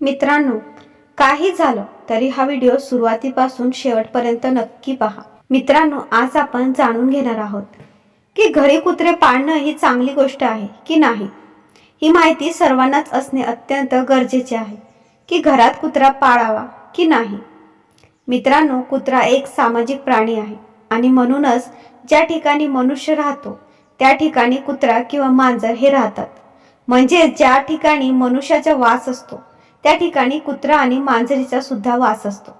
मित्रांनो काही झालं तरी हा व्हिडिओ सुरुवातीपासून शेवटपर्यंत नक्की पहा. मित्रांनो आज आपण जाणून घेणार आहोत की घरी कुत्रे पाळणं ही चांगली गोष्ट आहे की नाही? ही माहिती सर्वांनाच असणे अत्यंत गरजेचे आहे की घरात कुत्रा पाळावा की नाही? मित्रांनो कुत्रा एक सामाजिक प्राणी आहे आणि म्हणूनच ज्या ठिकाणी मनुष्य राहतो त्या ठिकाणी कुत्रा किंवा मांजर हे राहतात. म्हणजे ज्या ठिकाणी मनुष्याचा वास असतो त्या ठिकाणी कुत्रा आणि मांजरीचा सुद्धा वास असतो.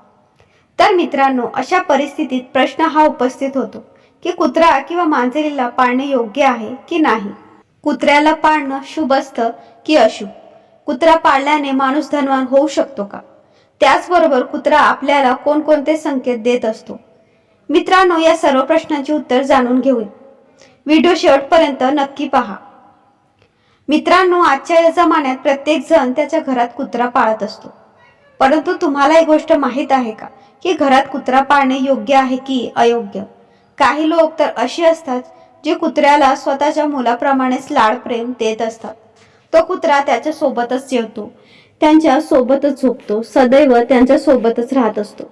तर मित्रांनो अशा परिस्थितीत प्रश्न हा उपस्थित होतो की कुत्रा किंवा मांजरीला पाळणे योग्य आहे की नाही? कुत्र्याला पाळणं शुभ असतं की अशुभ? कुत्रा पाळल्याने माणूस धनवान होऊ शकतो का? त्याचबरोबर कुत्रा आपल्याला कोणकोणते संकेत देत असतो? मित्रांनो या सर्व प्रश्नांची उत्तर जाणून घेऊया. व्हिडिओ शेवटपर्यंत नक्की पहा. मित्रांनो आजच्या या जमान्यात प्रत्येक जण त्याच्या घरात कुत्रा पाळत असतो. परंतु तुम्हाला एक गोष्ट माहीत आहे का? की घरात कुत्रा पाळणे योग्य आहे की अयोग्य? काही लोक तर अशी असतात जे कुत्र्याला स्वतःच्या मुलाप्रमाणेच लाड प्रेम देत असतात. तो कुत्रा त्याच्या सोबतच जेवतो त्यांच्या सोबतच झोपतो सदैव त्यांच्या सोबतच राहत असतो.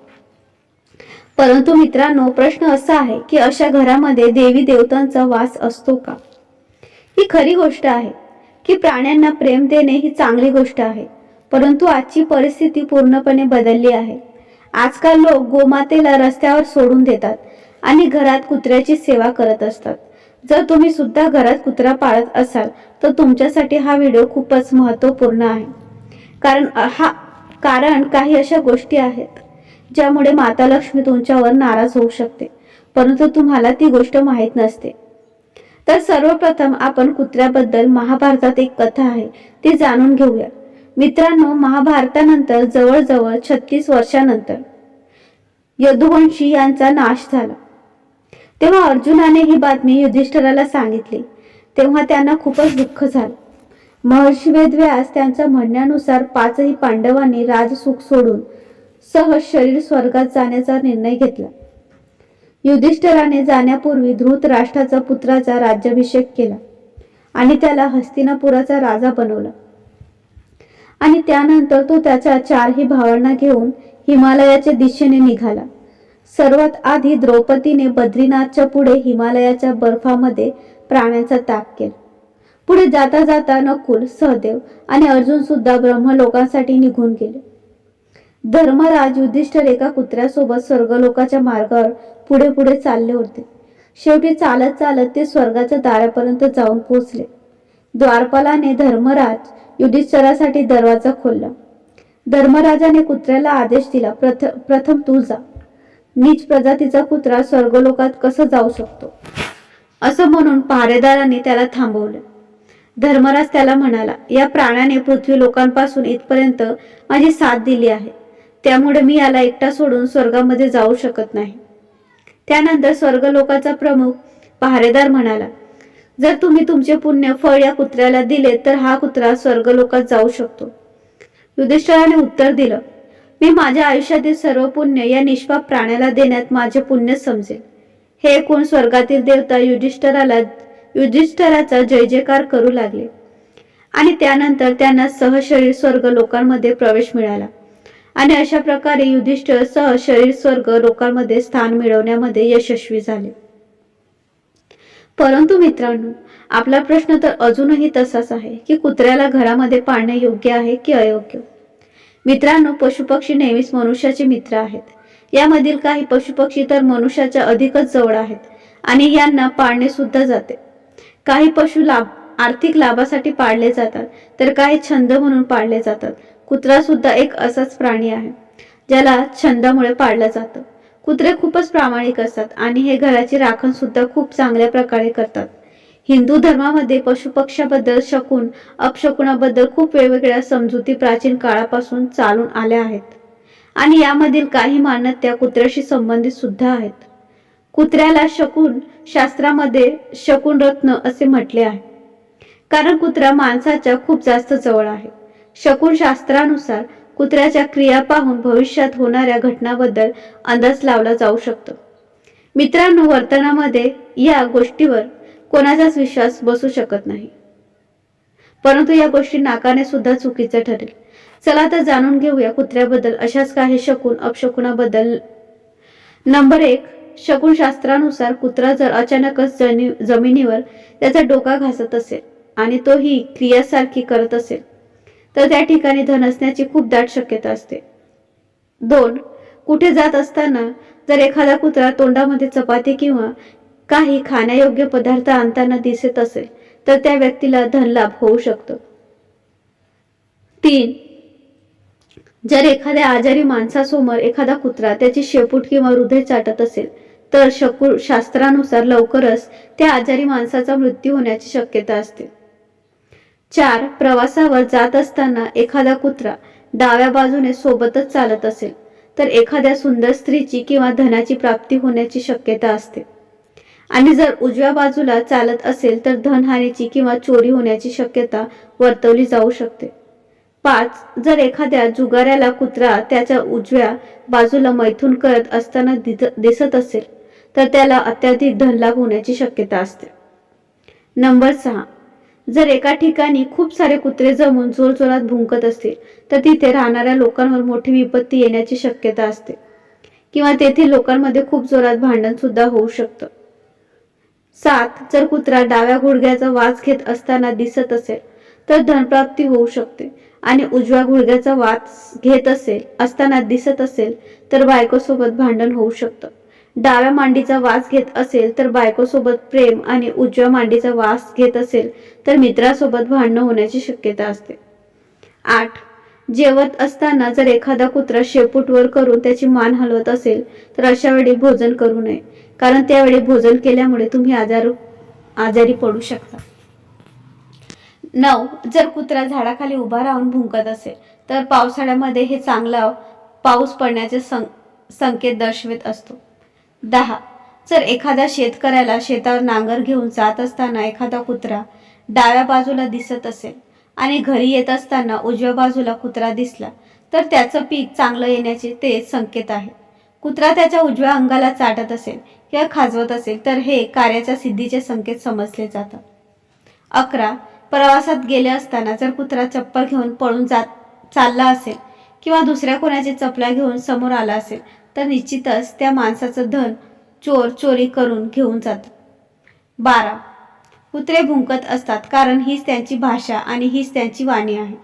परंतु मित्रांनो प्रश्न असा आहे की अशा घरामध्ये देवी देवतांचा वास असतो का? ही खरी गोष्ट आहे. की प्राण्यांना प्रेम देणे ही चांगली गोष्ट आहे. परंतु आजची परिस्थिती पूर्णपणे बदलली आहे. आजकाल लोक गोमातेला रस्त्यावर सोडून देतात आणि घरात कुत्र्याची सेवा करत असतात. जर तुम्ही सुद्धा घरात कुत्रा पाळत असाल तर तुमच्यासाठी हा व्हिडिओ खूपच महत्त्वपूर्ण आहे. कारण हा कारण काही अशा गोष्टी आहेत ज्यामुळे माता लक्ष्मी तुमच्यावर नाराज होऊ शकते. परंतु तुम्हाला ती गोष्ट माहीत नसते. तर सर्वप्रथम आपण कुत्र्याबद्दल महाभारतात एक कथा आहे ती जाणून घेऊया. मित्रांनो महाभारतानंतर जवळजवळ छत्तीस वर्षानंतर यदुवंशी यांचा नाश झाला. तेव्हा अर्जुनाने ही बातमी युधिष्ठराला सांगितली. तेव्हा त्यांना खूपच दुःख झालं. महर्षी वेदव्यास त्यांच्या म्हणण्यानुसार पाचही पांडवांनी राजसुख सोडून सह शरीर स्वर्गात जाण्याचा निर्णय घेतला. युधिष्ठराने जाण्यापूर्वी धृतराष्ट्राचा पुत्राचा राज्याभिषेक केला आणि त्याला हस्तिनापुराचा राजा बनवला. आणि त्यानंतर तो त्याच्या चारही भावांना घेऊन हिमालयाच्या दिशेने निघाला. सर्वात आधी द्रौपदीने बद्रीनाथच्या पुढे हिमालयाच्या बर्फामध्ये प्राण्याचा त्याग केला. पुढे जाता जाता नकुल सहदेव आणि अर्जुन सुद्धा ब्रह्मलोकांसाठी निघून गेले. धर्मराज युधिष्ठर एका कुत्र्यासोबत स्वर्गलोकाच्या मार्गावर पुढे पुढे चालले होते. शेवटी चालत चालत ते स्वर्गाच्या दारापर्यंत जाऊन पोहोचले. द्वारपालाने धर्मराज युधिष्ठरासाठी दरवाजा खोलला. धर्मराजाने कुत्र्याला आदेश दिला प्रथ प्रथम तू जा. नीच प्रजातीचा कुत्रा स्वर्गलोकात कसं जाऊ शकतो? असं म्हणून पहारेदाराने त्याला थांबवलं. धर्मराज त्याला म्हणाला या प्राण्याने पृथ्वी लोकांपासून इथपर्यंत माझी साथ दिली आहे. त्यामुळे मी याला एकटा सोडून स्वर्गामध्ये जाऊ शकत नाही. त्यानंतर स्वर्गलोकाचा प्रमुख पहारेदार म्हणाला जर तुम्ही तुमचे पुण्य फळ या कुत्र्याला दिले तर हा कुत्रा स्वर्गलोकात जाऊ शकतो. युधिष्ठराने उत्तर दिलं मी माझ्या आयुष्यातील सर्व पुण्य या निष्पाप प्राण्याला देण्यात माझे पुण्य समजेल. हे ऐकून स्वर्गातील देवता युधिष्ठराला युधिष्ठराचा जय जयकार करू लागले. आणि त्यानंतर त्यांना सहशरीर स्वर्ग लोकांमध्ये प्रवेश मिळाला. आणि अशा प्रकारे युधिष्ठिर सह शरीर स्वर्ग लोकांमध्ये स्थान मिळवण्यामध्ये यशस्वी झाले. परंतु मित्रांनो आपला प्रश्न तर अजूनही तसाच आहे की कुत्र्याला घरामध्ये पाळणे योग्य आहे की अयोग्य? मित्रांनो पशुपक्षी नेहमीच मनुष्याचे मित्र आहेत. यामधील काही पशुपक्षी तर मनुष्याच्या अधिकच जवळ आहेत आणि यांना पाळणे सुद्धा जाते. काही पशु लाभ आर्थिक लाभासाठी पाळले जातात तर काही छंद म्हणून पाळले जातात. कुत्रा सुद्धा एक असाच प्राणी आहे ज्याला छंदामुळे पाळलं जातं. कुत्रे खूपच प्रामाणिक असतात आणि हे घराची राखण सुद्धा खूप चांगल्या प्रकारे करतात. हिंदू धर्मामध्ये पशुपक्ष्याबद्दल शकून अपशकुनाबद्दल खूप वेगवेगळ्या समजुती प्राचीन काळापासून चालून आल्या आहेत. आणि यामधील काही मान्यत्या कुत्र्याशी संबंधित सुद्धा आहेत. कुत्र्याला शकून शास्त्रामध्ये शकून रत्न असे म्हटले आहे. कारण कुत्रा माणसाच्या खूप जास्त जवळ आहे. शकुनशास्त्रानुसार कुत्र्याच्या क्रिया पाहून भविष्यात होणाऱ्या घटनाबद्दल अंदाज लावला जाऊ शकतो. मित्रांनो वर्तनामध्ये या गोष्टीवर कोणाचाच विश्वास बसू शकत नाही. परंतु या गोष्टी नाकाने सुद्धा चुकीचं ठरेल. चला तर जाणून घेऊया कुत्र्याबद्दल. अशाच काही शकून अपशकुनाबद्दल. नंबर एक शकुनशास्त्रानुसार कुत्रा जर अचानकच जनी जमिनीवर त्याचा डोका घासत असेल आणि तो ही क्रियासारखी करत असेल तर त्या ठिकाणी धन असण्याची खूप दाट शक्यता असते. दोन कुठे जात असताना जर एखादा कुत्रा तोंडामध्ये चपाती किंवा काही खाण्यायोग्य पदार्थ आणताना दिसत असेल तर त्या व्यक्तीला धनलाभ होऊ शकतो. तीन जर एखाद्या आजारी माणसासमोर एखादा कुत्रा त्याची शेपूट किंवा हृदय चाटत असेल तर शकू शास्त्रानुसार लवकरच त्या आजारी माणसाचा मृत्यू होण्याची शक्यता असते. चार प्रवासावर जात असताना एखादा कुत्रा डाव्या बाजूने सोबतच चालत असेल तर एखाद्या सुंदर स्त्रीची किंवा धनाची प्राप्ती होण्याची शक्यता असते. आणि जर उजव्या बाजूला चालत असेल तर धनहानीची किंवा चोरी होण्याची शक्यता वर्तवली जाऊ शकते. पाच जर एखाद्या जुगाऱ्याला कुत्रा त्याच्या उजव्या बाजूला मैथून करत असताना दिसत असेल तर त्याला अत्याधिक धनलाभ होण्याची शक्यता असते. नंबर सहा जर एका ठिकाणी खूप सारे कुत्रे जमून जोरजोरात भुंकत असतील तर तिथे राहणाऱ्या लोकांवर मोठी विपत्ती येण्याची शक्यता असते. किंवा तेथील लोकांमध्ये खूप जोरात भांडण सुद्धा होऊ शकतं. सात जर कुत्रा डाव्या गुडघ्याचा वास घेत असताना दिसत असेल तर धनप्राप्ती होऊ शकते. आणि उजव्या गुडघ्याचा वास घेत असेल असताना दिसत असेल तर बायकोसोबत भांडण होऊ शकतं. डाव्या मांडीचा वास घेत असेल तर बायकोसोबत प्रेम आणि उजव्या मांडीचा वास घेत असेल तर मित्रासोबत भांडणं होण्याची शक्यता असते. आठ. जेवत असताना जर एखादा कुत्रा शेपूटवर करून त्याची मान हलवत असेल तर अशा वेळी भोजन करू नये कारण त्यावेळी भोजन केल्यामुळे तुम्ही आजार आजारी पडू शकता. नऊ. जर कुत्रा झाडाखाली उभा राहून भुंकत असेल तर पावसाळ्यामध्ये हे चांगला पाऊस पडण्याचे सं संकेत दर्शवित असतो. दहा. जर एखाद्या शेतकऱ्याला शेतावर नांगर घेऊन जात असताना एखादा कुत्रा डाव्या बाजूला दिसत असेल आणि घरी येत असताना उजव्या बाजूला कुत्रा दिसला तर त्याचं पीक चांगलं येण्याचे ते संकेत आहे. कुत्रा त्याच्या उजव्या अंगाला चाटत असेल किंवा खाजवत असेल तर हे कार्याच्या सिद्धीचे संकेत समजले जातात. अकरा. प्रवासात गेले असताना जर कुत्रा चप्पल घेऊन पळून जात चालला असेल किंवा दुसऱ्या कोणाची चपला घेऊन समोर आला असेल तर निश्चितच त्या माणसाचं धन चोर चोरी करून घेऊन जातात बारा. कुत्रे भुंकत असतात कारण हीच त्यांची भाषा आणि हीच त्यांची वाणी आहे.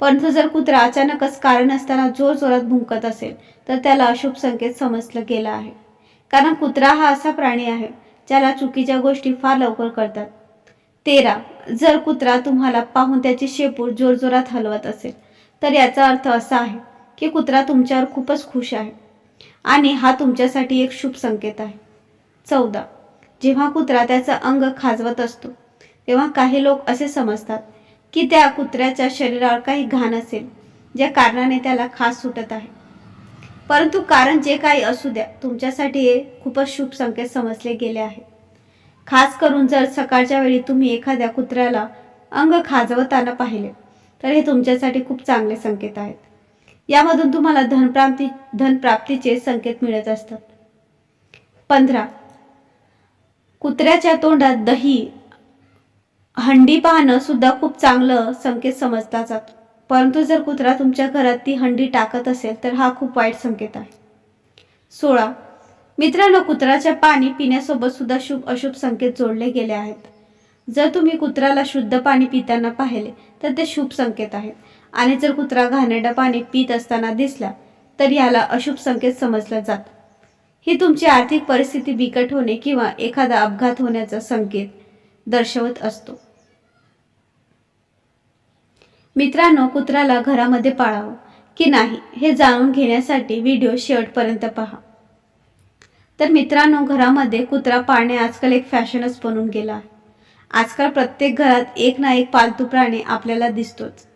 परंतु जर कुत्रा अचानकच कारण असताना जोर जोरात भुंकत असेल तर त्याला अशुभ संकेत समजलं गेला आहे. कारण कुत्रा हा असा प्राणी आहे ज्याला चुकीच्या गोष्टी फार लवकर करतात तेरा. जर कुत्रा तुम्हाला पाहून त्याची शेपूट जोरजोरात हलवत असेल तर याचा अर्थ असा आहे की कुत्रा तुमच्यावर खूपच खुश आहे. आणि हा तुमच्यासाठी एक शुभ संकेत आहे. चौदा. जेव्हा कुत्रा त्याचं अंग खाजवत असतो तेव्हा काही लोक असे समजतात की त्या कुत्र्याच्या शरीरावर काही घाण असेल ज्या कारणाने त्याला खास सुटत आहे. परंतु कारण जे काही असू द्या तुमच्यासाठी हे खूपच शुभ संकेत समजले गेले आहे. खास करून जर सकाळच्या वेळी तुम्ही एखाद्या कुत्र्याला अंग खाजवताना पाहिले तर हे तुमच्यासाठी खूप चांगले संकेत आहेत. यामधून तुम्हाला धनप्राप्ती धनप्राप्तीचे संकेत मिळत असतात. पंधरा. कुत्र्याच्या तोंडात दही हंडी पाहणं सुद्धा खूप चांगलं संकेत समजता जातो परंतु जर कुत्रा तुमच्या घरात ती हंडी टाकत असेल तर हा खूप वाईट संकेत आहे. सोळा. मित्रांनो कुत्र्याच्या पाणी पिण्यासोबत सुद्धा शुभ अशुभ संकेत जोडले गेले आहेत. जर तुम्ही कुत्र्याला शुद्ध पाणी पिताना पाहिले तर ते शुभ संकेत आहेत. आणि जर कुत्रा घाणेरडं पाणी पित असताना दिसला तर याला अशुभ संकेत समजलं जात. ही तुमची आर्थिक परिस्थिती बिकट होणे किंवा एखादा अपघात होण्याचा संकेत दर्शवत असतो. मित्रांनो कुत्र्याला घरामध्ये पाळावं की नाही हे जाणून घेण्यासाठी व्हिडिओ शेवटपर्यंत पहा. तर मित्रांनो घरामध्ये कुत्रा पाळणे आजकाल एक फॅशनच बनून गेला आहे. आजकाल प्रत्येक घरात एक ना एक पालतू प्राणी आपल्याला दिसतोच.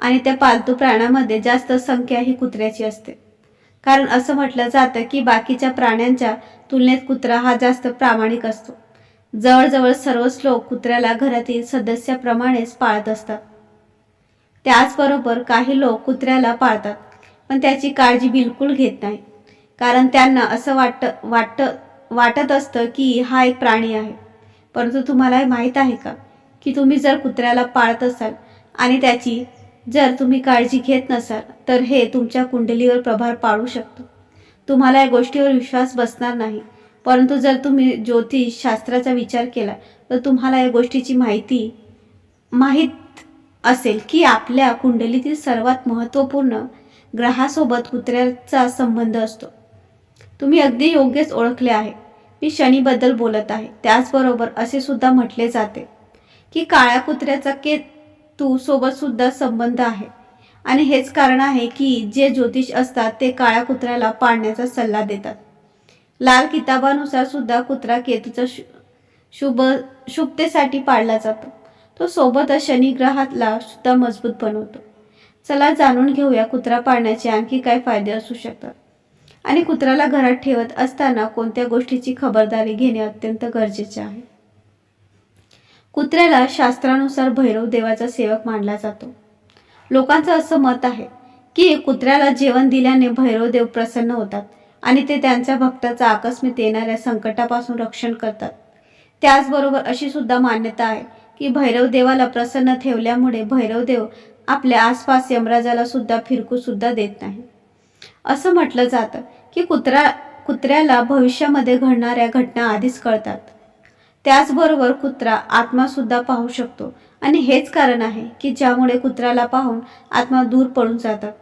आणि त्या पालतू प्राण्यामध्ये जास्त संख्या ही कुत्र्याची असते. कारण असं म्हटलं जातं की बाकीच्या प्राण्यांच्या तुलनेत कुत्रा हा जास्त प्रामाणिक असतो. जवळजवळ सर्वच लोक कुत्र्याला घरातील सदस्याप्रमाणेच पाळत असतात. त्याचबरोबर काही लोक कुत्र्याला पाळतात पण त्याची काळजी बिलकुल घेत नाही. कारण त्यांना असं वाटत वाटत वाटत असतं की हा एक प्राणी आहे. परंतु तुम्हाला हे माहीत आहे का की तुम्ही जर कुत्र्याला पाळत असाल आणि त्याची जर तुम्ही काळजी घेत नसाल तर हे तुमच्या कुंडलीवर प्रभाव पाडू शकतो. तुम्हाला या गोष्टीवर विश्वास बसणार नाही. परंतु जर तुम्ही ज्योतिष शास्त्राचा विचार केला तर तुम्हाला या गोष्टीची माहिती माहीत असेल की आपल्या कुंडलीतील सर्वात महत्त्वपूर्ण ग्रहासोबत कुत्र्याचा संबंध असतो. तुम्ही अगदी योग्यच ओळखले आहे. मी शनीबद्दल बोलत आहे. त्याचबरोबर असे सुद्धा म्हटले जाते की काळ्या कुत्र्याचा केत सोबत सुद्धा संबंध आहे. आणि हेच कारण आहे की जे ज्योतिष असतात ते काळ्या कुत्र्याला पाळण्याचा सल्ला देतात. लाल किताबानुसार सुद्धा कुत्रा केतूचा शु शुभ शुभतेसाठी पाळला जातो. तो सोबतच शनिग्रहातला सुद्धा मजबूत बनवतो. चला जाणून घेऊया कुत्रा पाळण्याचे आणखी काय फायदे असू शकतात. आणि कुत्र्याला घरात ठेवत असताना कोणत्या गोष्टीची खबरदारी घेणे अत्यंत गरजेचे आहे? कुत्र्याला शास्त्रानुसार भैरव देवाचा सेवक मानला जातो. लोकांचं असं मत आहे की कुत्र्याला जेवण दिल्याने भैरवदेव प्रसन्न होतात आणि ते त्यांच्या भक्ताचा आकस्मित येणाऱ्या संकटापासून रक्षण करतात. त्याचबरोबर अशी सुद्धा मान्यता आहे की भैरव देवाला प्रसन्न ठेवल्यामुळे भैरवदेव आपल्या आसपास यमराजाला सुद्धा फिरकू सुद्धा देत नाही. असं म्हटलं जातं की कुत्रा कुत्र्याला भविष्यामध्ये घडणाऱ्या घटना आधीच कळतात. त्याचबरोबर कुत्रा आत्मासुद्धा पाहू शकतो. आणि हेच कारण आहे की ज्यामुळे कुत्र्याला पाहून आत्मा दूर पळून जातात.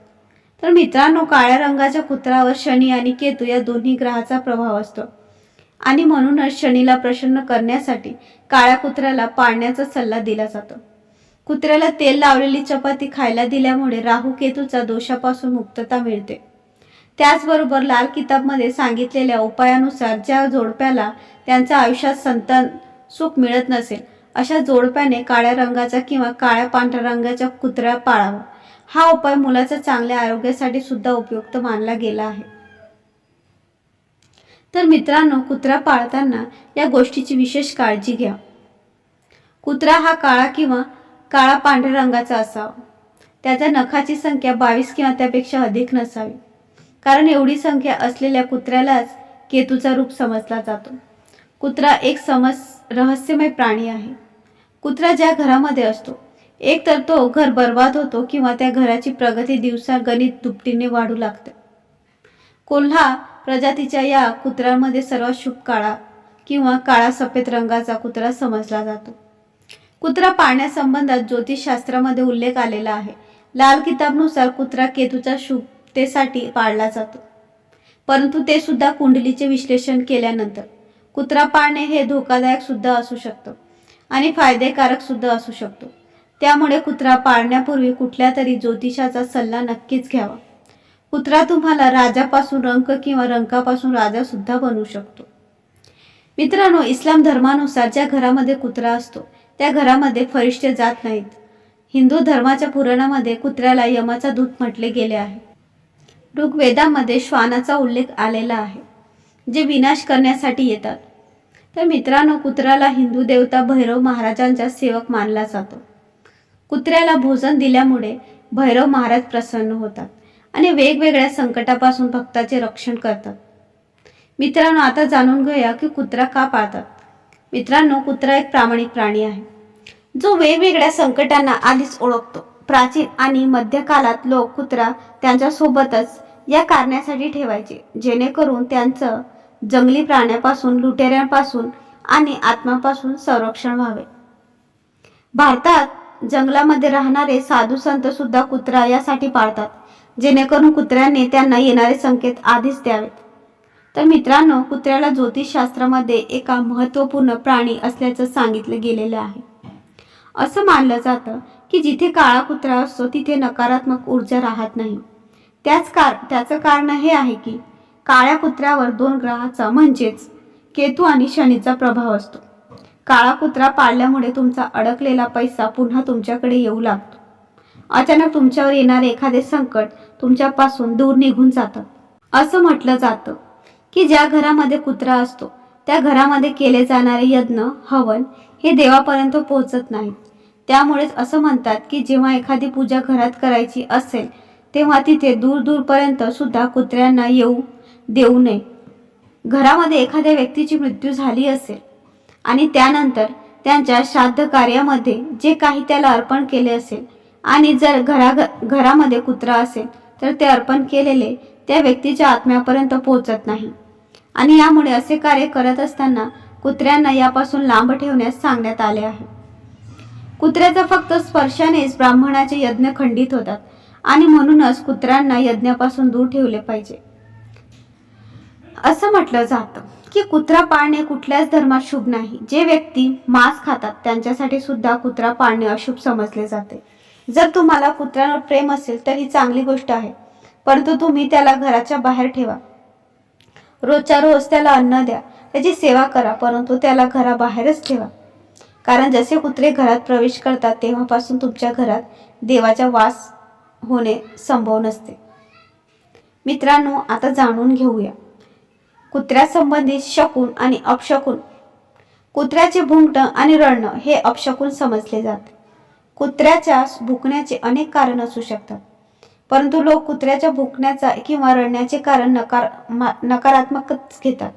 तर मित्रांनो काळ्या रंगाच्या कुत्र्यावर शनी आणि केतू या दोन्ही ग्रहाचा प्रभाव असतो. आणि म्हणूनच शनीला प्रसन्न करण्यासाठी काळ्या कुत्र्याला पाळण्याचा सल्ला दिला जातो. कुत्र्याला तेल लावलेली चपाती खायला दिल्यामुळे राहू केतूचा दोषापासून मुक्तता मिळते. त्याचबरोबर लाल किताबमध्ये सांगितलेल्या उपायानुसार ज्या जोडप्याला त्यांच्या आयुष्यात संतान सुख मिळत नसेल अशा जोडप्याने काळ्या रंगाचा किंवा काळ्या पांढऱ्या रंगाचा कुत्रा पाळावा. हा उपाय मुलाच्या चांगल्या आरोग्यासाठी सुद्धा उपयुक्त मानला गेला आहे. तर मित्रांनो कुत्रा पाळताना या गोष्टीची विशेष काळजी घ्या. कुत्रा हा काळा किंवा काळा पांढऱ्या रंगाचा असावा. त्याच्या नखाची संख्या बावीस किंवा त्यापेक्षा अधिक नसावी. कारण एवढी संख्या असलेल्या कुत्र्यालाच केतूचा रूप समजला जातो. कुत्रा एक समस रहस्यमय प्राणी आहे. कुत्रा ज्या घरामध्ये असतो एक तर तो घर बर्बाद होतो किंवा त्या घराची प्रगती दिवसा गणित दुपटीने वाढू लागते. कोल्हा प्रजातीच्या या कुत्र्यामध्ये सर्वात शुभ काळा किंवा काळा सफेद रंगाचा कुत्रा समजला जातो. कुत्रा पाळण्यासंबंधात ज्योतिषशास्त्रामध्ये उल्लेख आलेला आहे. लाल किताबनुसार कुत्रा केतूचा शुभ शुभतेसाठी पाळला जातो. परंतु ते सुद्धा कुंडलीचे विश्लेषण केल्यानंतर. कुत्रा पाळणे हे धोकादायक सुद्धा असू शकतं आणि फायदेकारक सुद्धा असू शकतो. त्यामुळे कुत्रा पाळण्यापूर्वी कुठल्या तरी ज्योतिषाचा सल्ला नक्कीच घ्यावा. कुत्रा तुम्हाला राजापासून रंक किंवा रंकापासून राजा सुद्धा बनवू शकतो. मित्रांनो इस्लाम धर्मानुसार ज्या घरामध्ये कुत्रा असतो त्या घरामध्ये फरिश्ते जात नाहीत. हिंदू धर्माच्या पुराणामध्ये कुत्र्याला यमाचा दूत म्हटले गेले आहे. ऋग्वेदामध्ये श्वानाचा उल्लेख आलेला आहे जे विनाश करण्यासाठी येतात. तर मित्रांनो कुत्र्याला हिंदू देवता भैरव महाराजांचा सेवक मानला जातो. कुत्र्याला भोजन दिल्यामुळे भैरव महाराज प्रसन्न होतात आणि वेगवेगळ्या संकटापासून भक्ताचे रक्षण करतात. मित्रांनो आता जाणून घेऊया की कुत्रा का पाळतात. मित्रांनो कुत्रा एक प्रामाणिक प्राणी आहे. जो वेगवेगळ्या संकटांना आधीच ओळखतो. प्राचीन आणि मध्यकालात लोक कुत्रा त्यांच्यासोबतच या कारणासाठी ठेवायचे. जेणेकरून त्यांचं जंगली प्राण्यापासून लुटेऱ्यांपासून आणि आत्मापासून संरक्षण व्हावे. भारतात जंगलामध्ये राहणारे साधू संत सुद्धा कुत्रा यासाठी पाळतात जेणेकरून कुत्र्याने त्यांना येणारे संकेत आधीच द्यावेत. तर मित्रांनो कुत्र्याला ज्योतिषशास्त्रामध्ये एका महत्त्वपूर्ण प्राणी असल्याचं सांगितलं गेलेलं आहे. असं मानलं जातं की जिथे काळा कुत्रा असतो तिथे नकारात्मक ऊर्जा राहत नाही. त्याच कार त्याचं कारण हे आहे की काळ्या कुत्र्यावर दोन ग्रहाचा म्हणजेच केतू आणि शनीचा प्रभाव असतो. काळा कुत्रा पाळल्यामुळे तुमचा अडकलेला पैसा पुन्हा तुमच्याकडे येऊ लागतो. अचानक तुमच्यावर येणारे एखादे संकट तुमच्यापासून दूर निघून जातात असं म्हटलं जातं की ज्या घरामध्ये कुत्रा असतो त्या घरामध्ये केले जाणारे यज्ञ हवन हे देवापर्यंत पोहोचत नाहीत. त्यामुळेच असं म्हणतात की जेव्हा एखादी पूजा घरात करायची असेल तेव्हा तिथे दूर दूरपर्यंत सुद्धा कुत्र्यांना येऊ देऊ नये. घरामध्ये एखाद्या व्यक्तीची मृत्यू झाली असेल आणि त्यानंतर त्यांच्या श्राद्ध कार्यामध्ये जे काही त्याला अर्पण केले असेल आणि जर घरा घरामध्ये कुत्रा असेल तर ते अर्पण केलेले त्या व्यक्तीच्या आत्म्यापर्यंत पोहोचत नाही. आणि यामुळे असे कार्य करत असताना कुत्र्यांना यापासून लांब ठेवण्यास सांगण्यात आले आहे. कुत्र्याचा फक्त स्पर्शानेच ब्राह्मणाचे यज्ञ खंडित होतात. आणि म्हणूनच कुत्र्यांना यज्ञापासून दूर ठेवले पाहिजे. असं म्हटलं जातं की कुत्रा पाळणे कुठल्याच धर्मात शुभ नाही. जे व्यक्ती मांस खातात त्यांच्यासाठी सुद्धा कुत्रा पाळणे अशुभ समजले जाते. जर तुम्हाला कुत्र्यावर प्रेम असेल तर ही चांगली गोष्ट आहे. परंतु तुम्ही त्याला घराच्या बाहेर ठेवा. रोजच्या रोज त्याला अन्न द्या. त्याची सेवा करा परंतु त्याला घराबाहेरच ठेवा. कारण जसे कुत्रे घरात प्रवेश करतात तेव्हापासून तुमच्या घरात देवाचा वास होणे संभव नसते. मित्रांनो आता जाणून घेऊया. कुत्र्यासंबंधित शकून आणि अपशकून. कुत्र्याचे भुंकणं आणि रडणं हे अपशकून समजले जाते. कुत्र्याच्या भुकण्याचे अनेक कारण असू शकतात. परंतु लोक कुत्र्याच्या भुकण्याचा किंवा रडण्याचे कारण नकार मा- नकारात्मकच घेतात.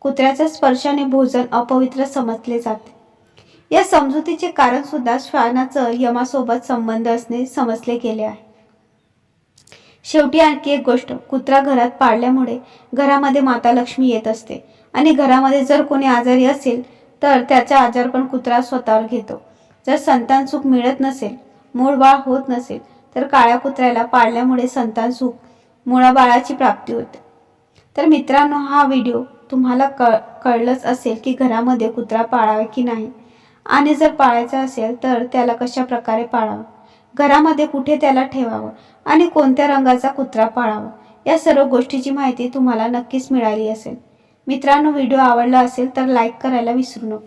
कुत्र्याच्या स्पर्शाने भोजन अपवित्र समजले जाते. या समजुतीचे कारण सुद्धा श्वानाचं यमासोबत संबंध असणे समजले गेले आहे. शेवटी आणखी एक गोष्ट कुत्रा घरात पाळल्यामुळे घरामध्ये माता लक्ष्मी येत असते. आणि घरामध्ये जर कोणी आजारी असेल तर त्याचा आजार पण कुत्रा स्वतःवर घेतो. जर संतान सुख मिळत नसेल मूळ बाळ होत नसेल तर काळ्या कुत्र्याला पाळल्यामुळे संतान सुख मुळाबाळाची प्राप्ती होते. तर मित्रांनो हा व्हिडिओ तुम्हाला कळ कळलंच असेल की घरामध्ये कुत्रा पाळावा की नाही. आणि जर पाळायचा असेल तर त्याला कशा प्रकारे पाळावं? घरामध्ये कुठे त्याला ठेवावं आणि कोणत्या रंगाचा कुत्रा पाळावा या सर्व गोष्टीची माहिती तुम्हाला नक्कीच मिळाली असेल. मित्रांनो व्हिडिओ आवडला असेल तर लाईक करायला विसरू नका.